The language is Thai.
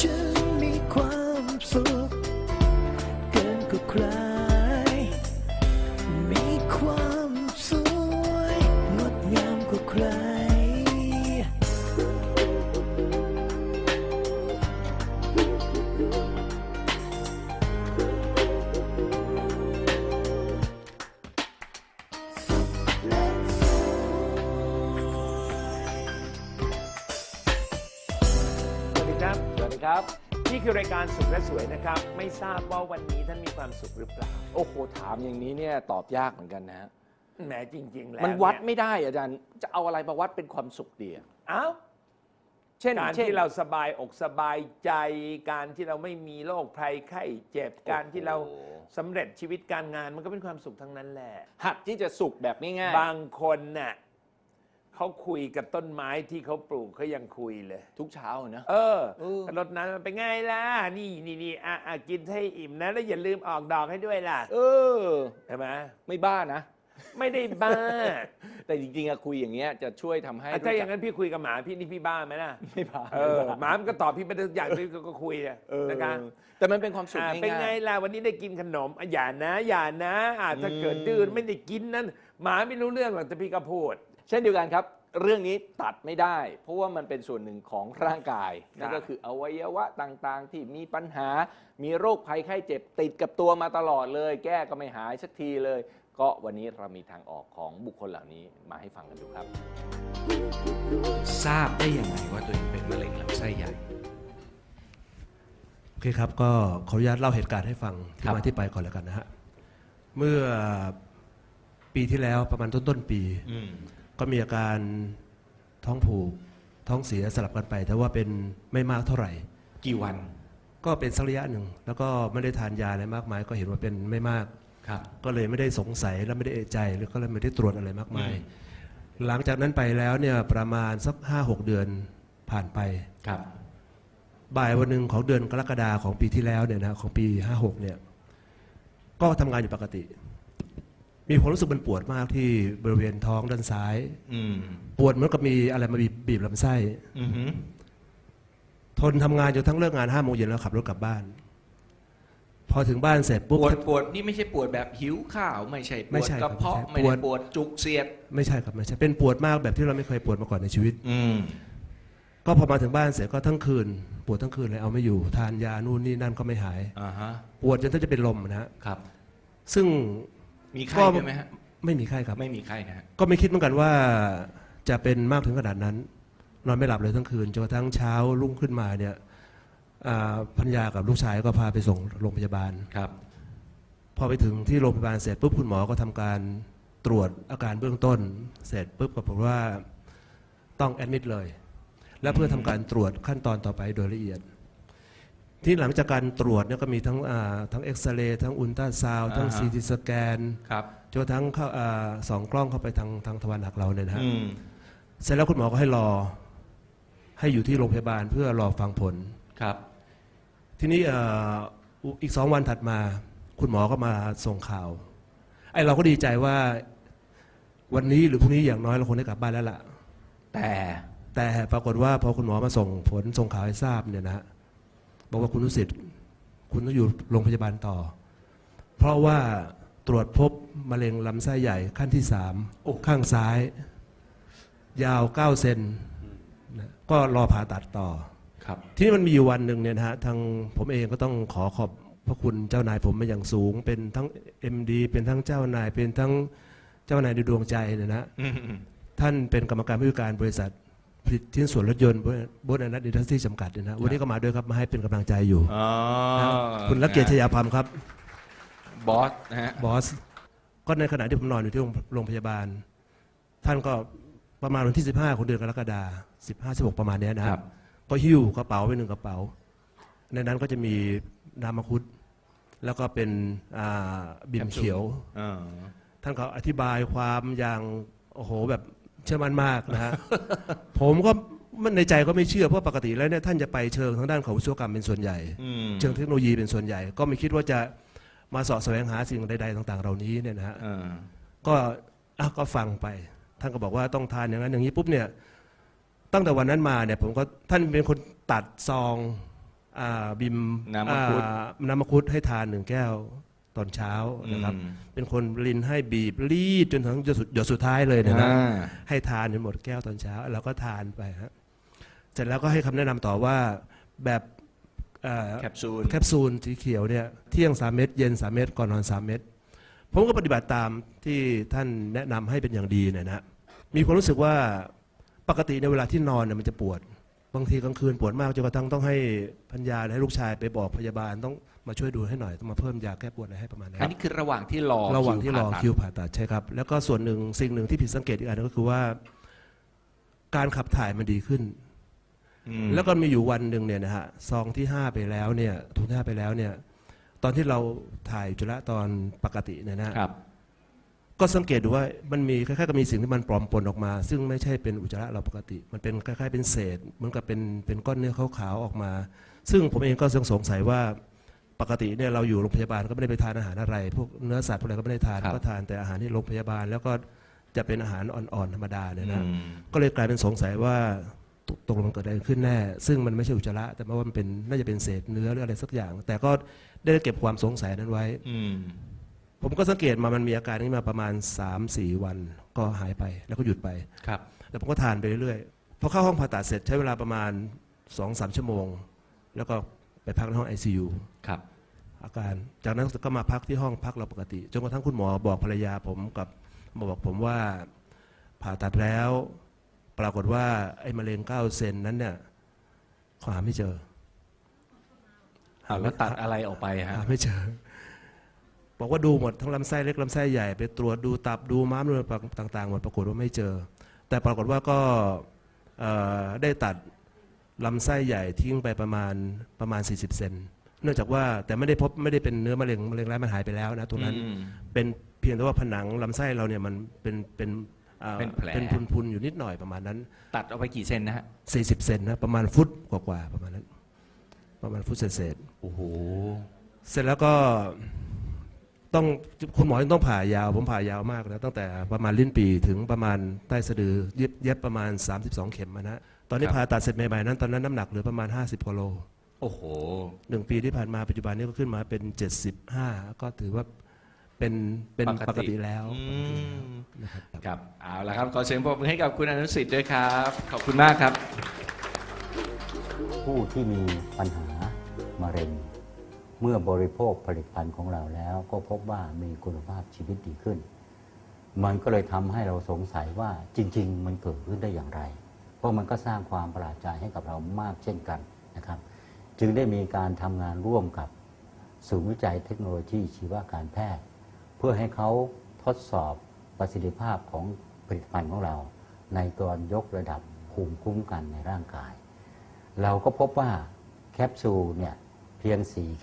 ฉันมี วัสดีครับ นี่คือรายการสุขและสวยนะครับ ไม่ทราบว่าวันนี้ท่านมีความสุขหรือเปล่า โอ้โห ถามอย่างนี้เนี่ยตอบยากเหมือนกันนะฮะแหมจริง ๆ แล้วมันวัดเยไม่ได้อาจารย์ จะเอาอะไรมาวัดเป็นความสุขดีอะเอ้าเช่นการช่น ที่เราสบายอกสบายใจ การที่เราไม่มีโรคภัยไข้เจ็บ การที่เราโอ้โหสำเร็จชีวิตการงานมันก็เป็นความสุขทั้งนั้นแหละ หัดที่จะสุขแบบง่าย บางคนน่ะ เขาคุยกับต้นไม้ที่เขาปลูกเขายังคุยเลยๆทุกเช้าอะนะ เออเออ รดน้ำมันเป็นไงล่ะ นี่นี่นี่อะอะกินให้อิ่มนะ แล้วอย่าลืมออกดอกให้ด้วยล่ะเออ ใช่ไหมไม่บ้านะ ไม่ได้บ้า แต่จริงๆอะคุยอย่างเงี้ยจะช่วยทำให้อะถ้าอย่างรู้จักนั้นพี่คุยกับหมาพี่นี่พี่บ้าไหมล่ะ ไม่บ้าเออ หมามันก็ตอบพี่ไปทุกอย่างพี่ก็คุยอะเออนะคะแต่มันเป็นความสุขอะง่ายๆเป็นไงล่ะวันนี้ได้กินขนมอะอย่านะอย่านะอะถ้าเกิดอืมดื้อไม่ได้กินนั้นหมาไม่รู้เรื่องหรอกแต่พี่ก็พูดเช่นเดียวกันครับ เรื่องนี้ตัดไม่ได้ เพราะว่ามันเป็นส่วนหนึ่งของร่างกายนั่นก็คืออวัยวะต่างๆ ที่มีปัญหา มีโรคภัยไข้เจ็บติดกับตัวมาตลอดเลย แก้ก็ไม่หายสักทีเลย ก็วันนี้เรามีทางออกของบุคคลเหล่านี้มาให้ฟังกันดูครับ ทราบได้ยังไงว่าตัวเองเป็นมะเร็งลำไส้ใหญ่โอเคครับก็ขออนุญาตเล่าเหตุการณ์ให้ฟังครัที่บมาที่ไปก่อนแล้วกันนะฮะเมื่อปีที่แล้วประมาณต้นต้นๆปี ก็มีอาการท้องผูก ท้องเสียสลับกันไป แต่ว่าเป็นไม่มากเท่าไหร่ กี่วัน ก็เป็นสักระยะหนึ่ง แล้วก็ไม่ได้ทานยาอะไรมากมาย ก็เห็นว่าเป็นไม่มาก ครับ ก็เลยไม่ได้สงสัยและไม่ได้เอะใจแล้วก็เลยไม่ได้ตรวจอะไรมากมาย หลังจากนั้นไปแล้วเนี่ยประมาณสักห้าหกเดือนผ่านไป ครับ บ่ายวันหนึ่งของเดือนกรกฎาของปีที่แล้วเนี่ยนะของปี56เนี่ย ก็ทำงานอยู่ปกติ มีความรู้สึกมันปวดมากที่บริเวณท้องด้านซ้าย อืมปวดเหมือนกับมีอะไรมาบีบบีบลำไส้ อือหือทนทำงานจนทั้งเลิกงานห้าโมงเย็นแล้วขับรถกลับบ้าน พอถึงบ้านเสร็จปปุ๊บ วดปวดนี่ไม่ใช่ปวดแบบหิวข้าวไม่ใช่ปไม่วดใช่กครัระบเพาะไม่ไม่ใช่ ได้ปวดจุกเสียด ไม่ใช่ครับไม่ใช่เป็นปวดมากแบบที่เราไม่เคยปวดมาก่อนในชีวิต อืม ก็พอมาถึงบ้านเสร็จก็ทั้งคืน ปวดทั้งคืนเลยเอาไม่อยู่ทานยานู่นนี่นั่นก็ไม่หาย อ่าฮะ ปวดจนแทบจะเป็นลมนะฮะ ครับ ซึ่ง มีไข้ก็ด้วยไหมฮะไม่มีไข้ครับ ไม่มีไข้นะฮะก็ไม่คิดเหมือนกันว่าจะเป็นมากถึงขนาดนั้น นอนไม่หลับเลยทั้งคืนจนกระทั่งเช้ารุ่งขึ้นมาเนี่ยอ่าภรรยากับลูกชายก็พาไปส่งโรงพยาบาล ครับ พอไปถึงที่โรงพยาบาลเสร็จปุ๊บคุณหมอก็ทำการตรวจอาการเบื้องต้น เสร็จปุ๊บก็บอกว่าต้องแอดมิดเลย และเพื่อทำการตรวจขั้นตอนต่อไปโดยละเอียด ที่หลังจากการตรวจเนี่ยก็มีทั้งอ่าทั้งเอ็กซเรย์ทั้งอุลตราซาวด์ทั้งอ่าฮะ ซีทีสแกนครับจนกระทั่งเข้าอ่าสองกล้องเข้าไปทางทางทวารหนักเราเนี่ยนะฮะ อืมเสร็จแล้วคุณหมอก็ให้รอ ให้อยู่ที่โรงพยาบาลเพื่อรอฟังผล ครับทีนี้เอ่ออีกสองวันถัดมา คุณหมอก็มาส่งข่าว ไอ้เราก็ดีใจว่า วันนี้หรือพรุ่งนี้อย่างน้อยเราคงได้กลับบ้านแล้วล่ะ แต่แต่ปรากฏว่าพอคุณหมอมาส่งผลส่งข่าวให้ทราบเนี่ยนะฮะ บอกว่าคุณนุสิทธิ์คุณต้องอยู่โรงพยาบาลต่อ เพราะว่าตรวจพบมะเร็งลำไส้ใหญ่ขั้นที่สามข้างซ้าย ยาวเก้าเซนนะก็รอผ่าตัดต่อครับที่นี่มันมีอยู่วันหนึ่งเนี่ยนะฮะทางผมเองก็ต้องขอขอบพระคุณเจ้านายผมมาอย่างสูง เป็นทั้ง MD เป็นทั้งเจ้านาย เป็นทั้งเจ้านายในดวงใจเนี่ยนะฮะอืมท่านเป็นกรรมการผู้จัดการบริษัท ผลิตชิ้นส่วนรถยนต์บนอนัทอินดัสทรีจำกัดเนี่ยนะวันนี้ก็มาด้วยครับมาให้เป็นกำลังใจอยู่อ๋อนะคุณรักเกียรติชยาพัมครับบอสนะฮะบอสก็ในขณะที่ผมนอนอยู่ที่โรงโรงพยาบาล ท่านก็ประมาณวันที่ 15 ของเดือนกรกฎาคม15 16ประมาณเนี้ยนะคครัรับ บก็หิ้วกระเป๋าไปหนึ่งกระเป๋า ในนั้นก็จะมีน้ำมังคุดแล้วก็เป็นอ่าบิมเขียว อ่าท่านก็อธิบายความอย่างโอ้โหแบบ เชื่อมั่นมากนะฮะ ผมก็มันในใจก็ไม่เชื่อเพราะปกติแล้วเนี่ยท่านจะไปเชิงทางด้านของวิศวกรรมเป็นส่วนใหญ่ อืมเชิงเทคโนโลยีเป็นส่วนใหญ่ ก็ไม่คิดว่าจะมาเสาะแสวงหาสิ่งใด ๆ ต่าง ๆ เหล่านี้เนี่ยนะฮะ อ่าก็อะก็ฟังไป ท่านก็บอกว่าต้องทานอย่างนั้นอย่างนี้ปุ๊บเนี่ยตั้งแต่วันนั้นมาเนี่ยผมก็ท่านเป็นคนตัดซองอ่าบิมน้ำมังคุด อ่าน้ำมังคุดให้ทานหนึ่งแก้ว ตอนเช้านะครับอืมเป็นคนลินให้บีบรีดจนถึงหยดสุดหยดสุดท้ายเลยเนี่ยนะอ่า ให้ทานจนหมดแก้วตอนเช้าเราก็ทานไปฮะเสร็จแล้วก็ให้คำแนะนำต่อว่าแบบเอ่อ แคปซูล แคปซูลสีเขียวเนี่ยเที่ยง 3 เม็ดเย็น 3 เม็ดก่อนนอน 3 เม็ดผมก็ปฏิบัติตามที่ท่านแนะนำให้เป็นอย่างดีเนี่ยนะฮะมีความรู้สึกว่าปกติในเวลาที่นอนเนี่ยมันจะปวด บางทีกลางคืนปวดมากจนกระทั่งต้องให้พัญญาให้ลูกชายไปบอกพยาบาลต้องมาช่วยดูให้หน่อยต้องมาเพิ่มยาแก้ปวดอะไรให้ประมาณนั้นอันนี้คือระหว่างที่รอระหว่างที่รอผ่ตัดคิวผ่าตัดใช่ครับ แล้วก็ส่วนหนึ่งสิ่งหนึ่งที่ผิดสังเกตอีกอันหนึงก็คือว่า การขับถ่ายมันดีขึ้นอืมแล้วก็มีอยู่วันหนึ่งเนี่ยนะฮะซองที่ห้าไปแล้วเนี่ยถุงที่ห้าไปแล้วเนี่ย ตอนที่เราถ่ายอุจจาระตอนปกติเนี่ยนะฮะครับ ก็สังเกตดูว่ามันมีคล้ายๆกับมีสิ่งที่มันปลอมปนออกมา ซึ่งไม่ใช่เป็นอุจจาระเราปกติ มันเป็นคล้ายๆเป็นเศษเหมือนกับเป็นเป็นก้อนเนื้อขาวๆออกมา ซึ่งผมเองก็สงสัยว่าปกติเนี่ยเราอยู่โรงพยาบาลก็ไม่ได้ไปทานอาหารอะไร พวกเนื้อสัตว์พวกอะไรก็ไม่ได้ทานครับก็ทานแต่อาหารที่โรงพยาบาล แล้วก็จะเป็นอาหารอ่อนๆธรรมดาเนี่ยนะอืม ก็เลยกลายเป็นสงสัยว่าตกตกลงเกิดอะไรขึ้นแน่ ซึ่งมันไม่ใช่อุจจาระ แต่ว่ามันเป็นน่าจะเป็นเศษเนื้อหรืออะไรสักอย่าง แต่ก็ได้เก็บความสงสัยนั้นไว้ อืม ผมก็สังเกตมามันมีอาการนี้มาประมาณ 3-4 วัน ก็หายไปแล้วก็หยุดไป ครับ แล้วผมก็ทานไปเรื่อยๆพอเข้าห้องผ่าตัดเสร็จใช้เวลาประมาณ 2-3 ชั่วโมง แล้วก็ไปพักในห้อง ICU ครับ อาการ จากนั้นก็มาพักที่ห้องพักเราปกติ จนกระทั่งคุณหมอบอกภรรยาผมกับมาบอกผมว่าผ่าตัดแล้ว ปรากฏว่าไอ้มะเร็งเก้าเซนนั้นเนี่ยเขาหาไม่เจอเอาแล้วตัดอะไรออกไปฮะ หาไม่เจอ บอกว่าดูหมดทั้งลำไส้เล็กลำไส้ใหญ่ไปตรวจดูตับดูม้ามดูต่างๆหมดปรากฏว่าไม่เจอ แต่ปรากฏว่าก็เอ่อได้ตัดลำไส้ใหญ่ทิ้งไปประมาณประมาณ 40 เซนเนื่องจากว่าแต่ไม่ได้พบไม่ได้เป็นเนื้อมะเร็งมะเร็งร้ายมันหายไปแล้วนะตรงนั้นอืมเป็นเพียงแต่ว่าผนังลำไส้เราเนี่ยมันเป็นเป็นอ่าเป็นแผลเป็นพุนๆอยู่นิดหน่อยประมาณนั้น ตัดออกไปกี่เซนนะฮะ40เซนนะประมาณฟุตกว่าๆประมาณนั้น ประมาณฟุตเศษๆโอ้โหเสร็จแล้วก็ ต้องคุณหมอยังต้องผ่ายาว ผมผ่ายาวมากนะตั้งแต่ประมาณลิ้นปีถึงประมาณใต้สะดือเย็บเย็บประมาณ 32 เข็มอะนะตอนนี้ครับผ่าตัดเสร็จใหม่ๆนั้นตอนนั้นน้ำหนักเหลือประมาณ 50กิโลโอ้โหหนึ่งปีที่ผ่านมาปัจจุบันนี้ก็ขึ้นมาเป็น 75 ก็ถือว่าเป็นเป็นปปกกติติแล้วอืมนะครับครับเอาละครับขอเสียงปรบมือให้กับคุณอนุสิทธิ์ด้วยครับ ขอบคุณมากครับ ผู้ที่มีปัญหามะเร็ง เมื่อบริโภคผลิตภัณฑ์ของเราแล้วก็พบว่ามีคุณภาพชีวิตดีขึ้น มันก็เลยทำให้เราสงสัยว่าจริง ๆ มันเกิดขึ้นได้อย่างไร เพราะมันก็สร้างความประหลาดใจให้กับเรามากเช่นกันนะครับ จึงได้มีการทำงานร่วมกับศูนย์วิจัยเทคโนโลยีชีวการแพทย์ เพื่อให้เขาทดสอบประสิทธิภาพของผลิตภัณฑ์ของเรา ในการยกระดับภูมิคุ้มกันในร่างกาย เราก็พบว่าแคปซูลเนี่ยเพียง4แค